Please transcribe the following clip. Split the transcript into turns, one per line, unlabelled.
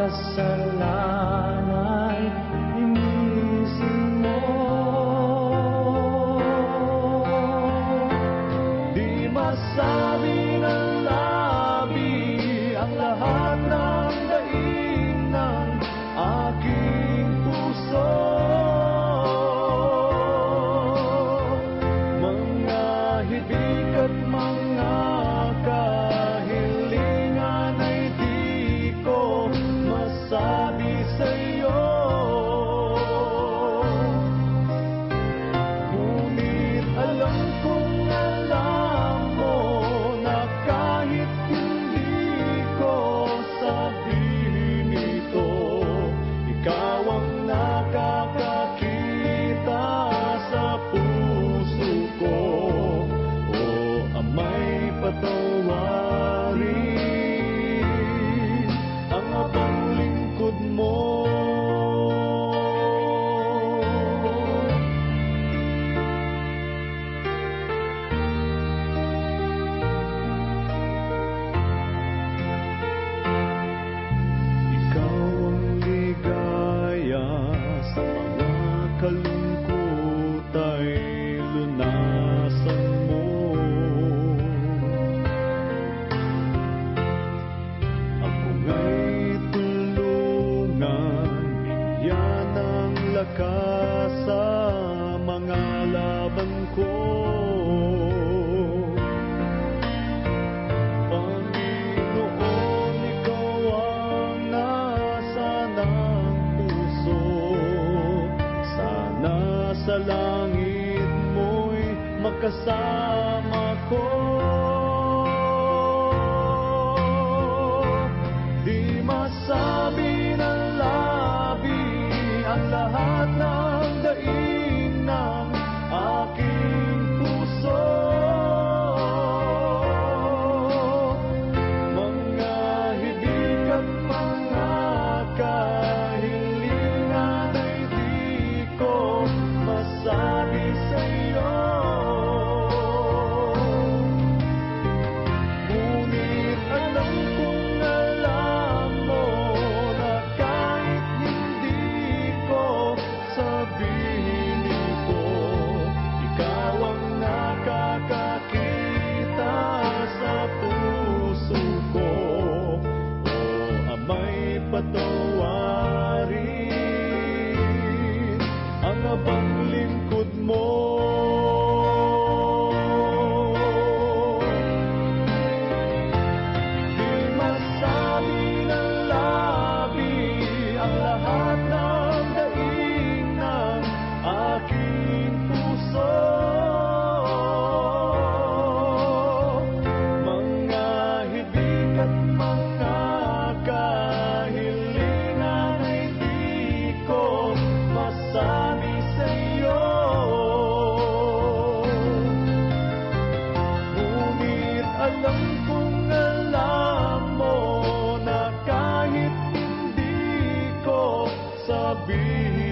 kasalanay inisin mo. Di masaya Kilala ka sa mga laban ko. Panginoon, Ikaw ang nasa puso. Sana sa langit mo'y makasama ko. You. but those be